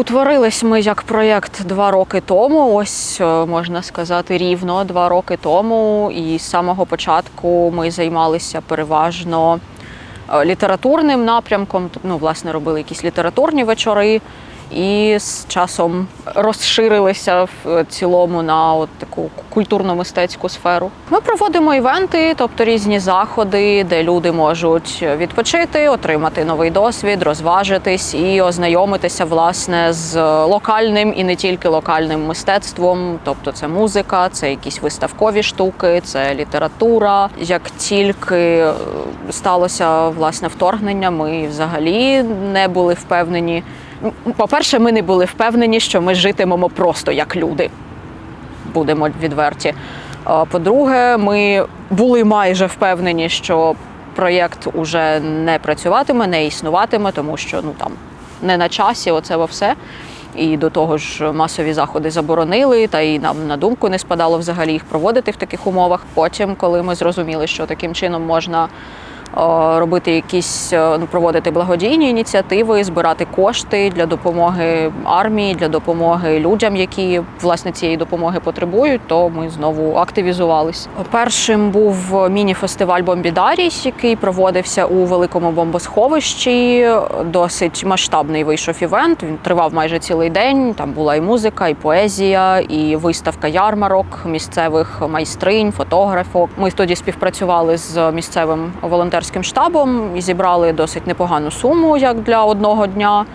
Утворились ми як проєкт два роки тому. Ось е, можна сказати рівно два роки тому. І з самого початку ми займалися переважно е, літературним напрямком. Ну, власне, робили якісь літературні вечори. І з часом розширилися в цілому на от таку культурно-мистецьку сферу. Ми проводимо івенти, тобто різні заходи, де люди можуть відпочити, отримати новий досвід, розважитись і ознайомитися власне з локальним і не тільки локальним мистецтвом. Тобто, це музика, це якісь виставкові штуки, це література. Як тільки е, сталося власне вторгнення, ми взагалі не були впевнені. По-перше, ми не були впевнені, що ми житимемо просто як люди. Будемо відверті. По-друге, ми були майже впевнені, що проєкт уже не працюватиме, не існуватиме, тому що ну там не на часі, оце все. І до того ж масові заходи заборонили, та і нам на думку не спадало взагалі їх проводити в таких умовах. Потім, коли ми зрозуміли, що таким чином можна робити якісь е, ну, проводити благодійні ініціативи, збирати кошти для допомоги армії, для допомоги людям, які власне цієї допомоги потребують, то ми знову активізувались. Першим був міні-фестиваль Бомбідарій, який проводився у великому бомбосховищі. Досить масштабний вийшов івент. Він тривав майже цілий день. Там була і музика, і поезія, і виставка ярмарок місцевих майстринь, фотографок. Ми тоді співпрацювали з місцевим волонтерським штабом і зібрали досить непогану суму як для одного дня.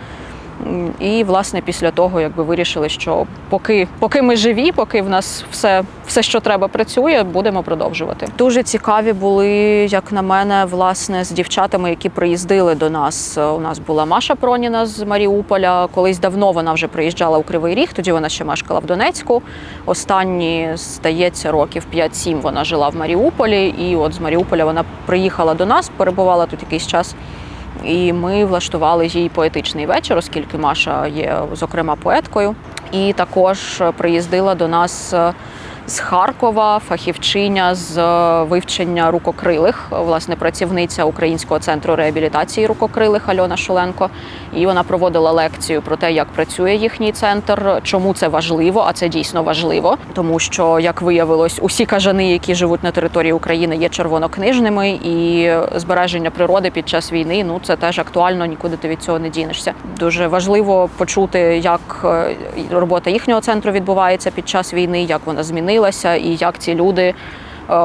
І власне після того, якби вирішили, що поки, поки ми живі, поки в нас все, все, що треба, працює, будемо продовжувати. Дуже цікаві були, як на мене, власне, з дівчатами, які приїздили до нас. У нас була Маша Проніна з Маріуполя. Колись давно вона вже приїжджала у Кривий Ріг. Тоді вона ще мешкала в Донецьку. Останні, здається, років 5-7 вона жила в Маріуполі. І от з Маріуполя вона приїхала до нас, перебувала тут якийсь час. І ми влаштували їй поетичний вечір, оскільки Маша є, зокрема, поеткою. І також приїздила до нас е, з Харкова фахівчиня з е, вивчення рукокрилих, власне, працівниця Українського центру реабілітації рукокрилих Альона Шуленко. І вона проводила лекцію про те, як працює їхній центр, чому це важливо, а це дійсно важливо, тому що, як виявилось, усі кажани, які живуть на території України, є червонокнижними, і збереження природи під час війни ну це теж актуально, нікуди ти від цього не дінешся. Дуже важливо почути, як е, робота їхнього центру відбувається під час війни, як вона змінилася, і як ці люди е,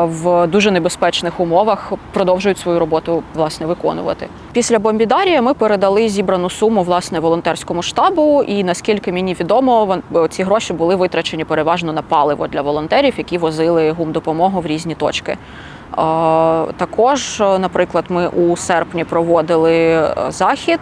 в дуже небезпечних умовах продовжують свою роботу власне виконувати. Після бомбідарія ми передали зібрану суму власне волонтерському штабу. І наскільки мені відомо, ці гроші були витрачені переважно на паливо для волонтерів, які возили гумдопомогу в різні точки. Е, Також, е, наприклад, ми у серпні проводили захід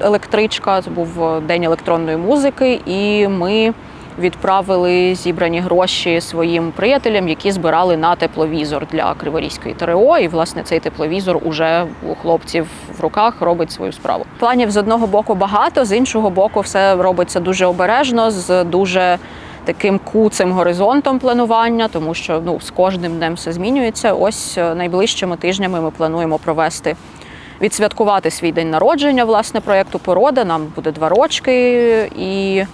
електричка. Це був день електронної музики, і ми відправили зібрані гроші своїм приятелям, які збирали на тепловізор для Криворізької ТРО. І власне цей тепловізор уже у хлопців в руках робить свою справу. Планів з одного боку багато, з іншого боку, все робиться дуже обережно, з дуже таким куцим горизонтом планування, тому що ну з кожним днем все змінюється. Ось е, найближчими тижнями ми плануємо провести. Відсвяткувати свій день народження власне проєкту Порода. Нам буде два рочки, і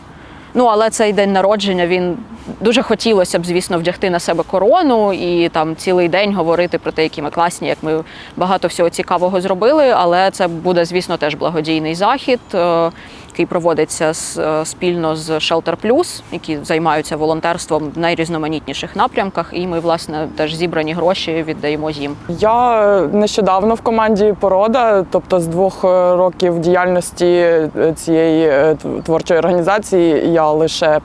ну але цей день народження він дуже хотілося б, звісно, вдягти на себе корону і там цілий день говорити про те, які ми класні, як ми багато всього цікавого зробили. Але це буде, звісно, теж благодійний захід, е, який проводиться е, спільно з Shelter Plus, які займаються волонтерством в найрізноманітніших напрямках. І ми, власне, теж зібрані гроші віддаємо їм. Я е, нещодавно в команді Порода, тобто з двох років діяльності цієї творчої організації, я лише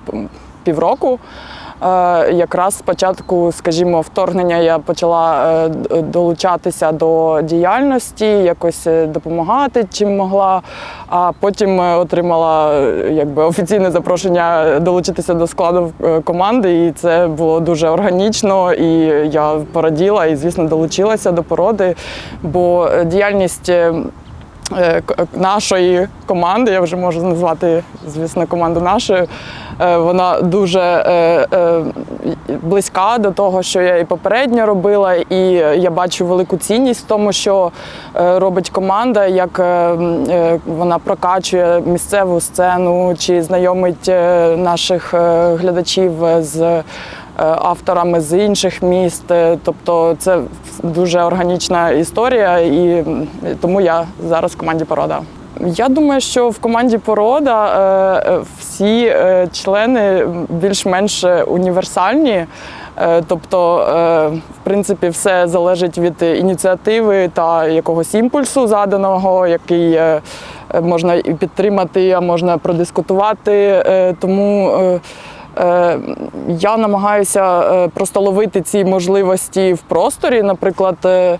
півроку. Е, Якраз спочатку, скажімо, вторгнення я почала е, долучатися до діяльності, якось е, допомагати чим могла. А потім отримала якби офіційне запрошення долучитися до складу команди, і це було дуже органічно. І я пораділа і, звісно, долучилася до породи, бо діяльність. Е, нашої команди, я вже можу назвати, звісно, команду нашою. Е, Вона дуже е, близька до того, що я і попередньо робила, і я бачу велику цінність в тому, що робить команда, як вона прокачує місцеву сцену чи знайомить наших глядачів з авторами з інших міст. Е, Тобто це дуже органічна історія, і тому я зараз в команді порода. Я думаю, що в команді порода е, е, всі е, члени більш-менш універсальні. Е, Тобто, е, в принципі, все залежить від ініціативи та якогось імпульсу заданого, який е, е, можна і підтримати, а можна продискутувати. Е, Тому е, Е, Я намагаюся е, просто ловити ці можливості в просторі. Наприклад, е,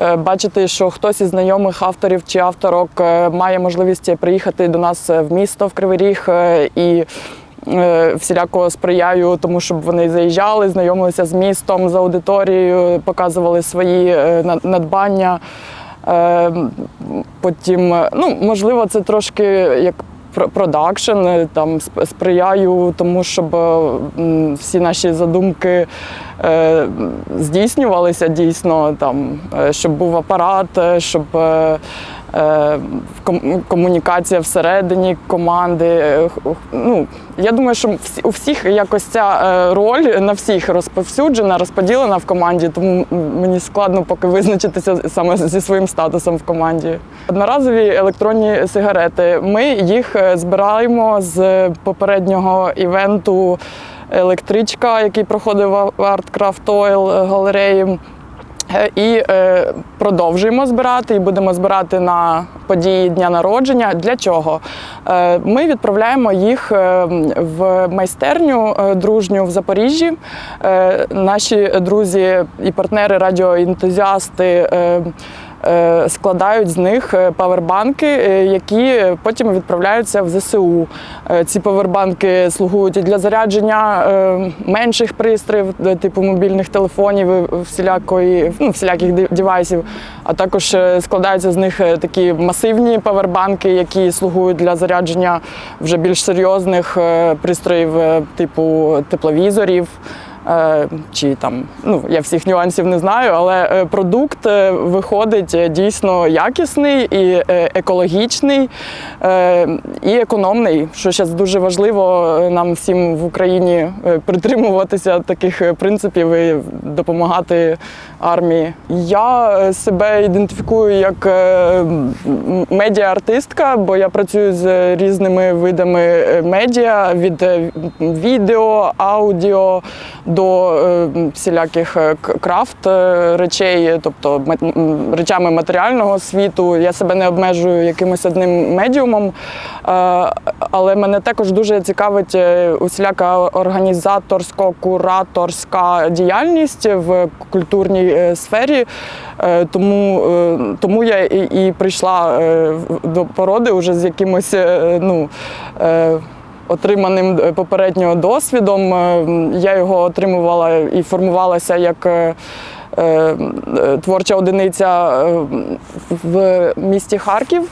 е, бачити, що хтось із знайомих авторів чи авторок е, має можливість приїхати до нас в місто в Кривий Ріг е, і. е, Всіляко сприяю тому, щоб вони заїжджали, знайомилися з містом, з аудиторією, показували свої е, надбання. Е, Потім, е, ну, можливо, це трошки як продакшн, е, там сприяю тому, щоб е, всі наші задумки е, здійснювалися дійсно, там, щоб був апарат, щоб комунікація всередині команди. Е, Ну, я думаю, що у всіх якось ця е, роль на всіх розповсюджена, розподілена в команді, тому мені складно поки визначитися саме зі своїм статусом в команді. Одноразові електронні сигарети. Ми їх е, збираємо з попереднього івенту електричка, який проходив в Art Oil галереї. Е, І е, продовжуємо збирати і будемо збирати на події дня народження. Для чого? Е, ми відправляємо їх е, в майстерню е, дружню в Запоріжжі. Е, наші друзі і партнери, радіоентузіасти. Е, Складають з них е, павербанки, е, які потім відправляються в ЗСУ. Е, Ці павербанки слугують і для зарядження е, менших пристроїв, типу мобільних телефонів, всілякої, ну, всіляких девайсів, а також е, складаються з них е, такі масивні павербанки, які слугують для зарядження вже більш серйозних е, пристроїв, е, типу тепловізорів. Е, Чи там ну я всіх нюансів не знаю, але е, продукт е, виходить дійсно якісний і екологічний і економний, що зараз дуже важливо нам всім в Україні притримуватися таких принципів і допомагати армії. Я себе ідентифікую як медіа-артистка, бо я працюю з різними видами медіа від відео, аудіо до е, всіляких е, крафт е, речей, тобто речами матеріального світу. Я себе не обмежую якимось одним медіумом, але мене також дуже цікавить усіляка організаторсько-кураторська діяльність в культурній сфері. Тому, тому я і, і прийшла до породи вже з якимось ну, отриманим е, попередньо досвідом. Е, Я його отримувала і формувалася як е, творча одиниця в місті Харків.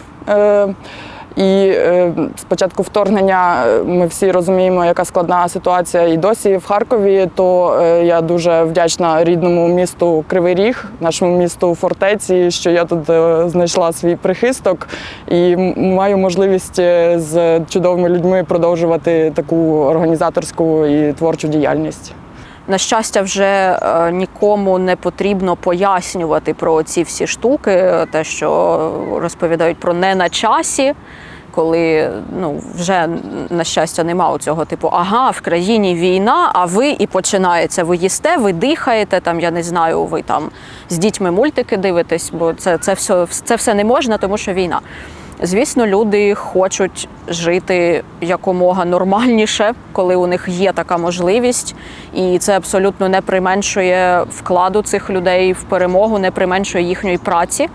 Е, І е, з початку вторгнення е, ми всі розуміємо, яка складна ситуація і досі в Харкові. То е, я дуже вдячна рідному місту Кривий Ріг, нашому місту фортеці, що я тут е, знайшла свій прихисток і маю можливість е, з чудовими людьми продовжувати таку організаторську і творчу діяльність. На щастя, вже е, нікому не потрібно пояснювати про ці всі штуки, те, що розповідають про не на часі. Коли ну вже на щастя нема цього типу, ага, в країні війна, а ви і починається. Ви їсте, ви дихаєте. Там я не знаю, ви там з дітьми мультики дивитесь, бо це, це все це все не можна, тому що війна. Звісно, люди хочуть жити якомога нормальніше, коли у них є така можливість, і це абсолютно не применшує вкладу цих людей в перемогу, не применшує їхньої праці.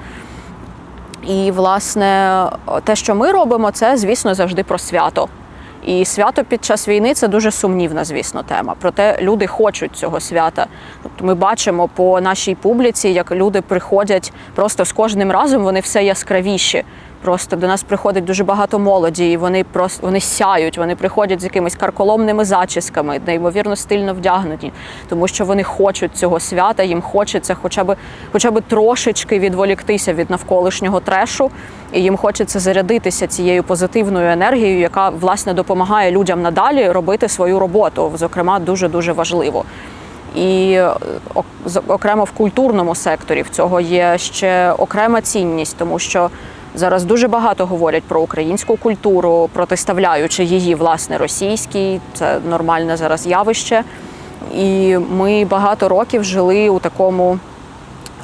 І, власне, те, що ми робимо, це, звісно, завжди про свято. І свято під час війни це дуже сумнівна, звісно, тема. Проте люди хочуть цього свята. Тобто ми бачимо по нашій публіці, як люди приходять просто з кожним разом, вони все яскравіші. Просто до нас приходить дуже багато молоді, і вони просто вони сяють. Вони приходять з якимись карколомними зачісками, неймовірно стильно вдягнені, тому що вони хочуть цього свята. Їм хочеться, хоча б хоча б трошечки відволіктися від навколишнього трешу, і їм хочеться зарядитися цією позитивною енергією, яка власне допомагає людям надалі робити свою роботу. Зокрема, дуже дуже важливо. І е, окремо в культурному секторі в цього є ще окрема цінність, тому що зараз дуже багато говорять про українську культуру, протиставляючи її власне російській. Це нормальне зараз явище. І ми багато років жили у такому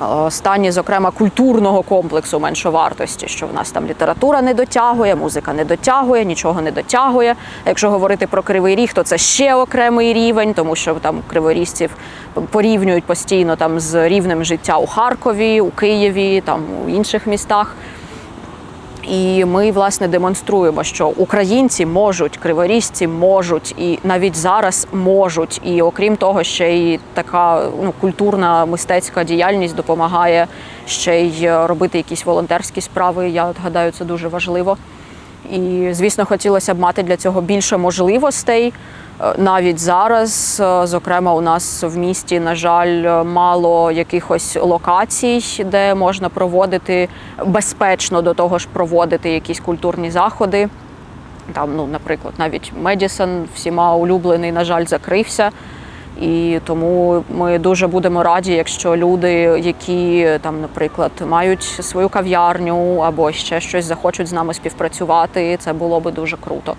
е, стані, зокрема, культурного комплексу меншовартості, що в нас там література не дотягує, музика не дотягує, нічого не дотягує. Якщо говорити про кривий ріг, то це ще окремий рівень, тому що там криворіжців порівнюють постійно там з рівнем життя у Харкові, у Києві, там у інших містах. І ми власне демонструємо, що українці можуть, криворіжці можуть, і навіть зараз можуть. І окрім того, ще й така ну, культурна мистецька діяльність допомагає ще й робити якісь волонтерські справи. Я гадаю, це дуже важливо. І звісно, хотілося б мати для цього більше можливостей. Е, Навіть зараз, е, зокрема, у нас в місті, на жаль, мало якихось локацій, де можна проводити безпечно до того ж проводити якісь культурні заходи. Там, ну, наприклад, навіть Медісон всіма улюблений, на жаль, закрився. І тому ми дуже будемо раді, якщо люди, які там, наприклад, мають свою кав'ярню або ще щось захочуть з нами співпрацювати, це було би дуже круто.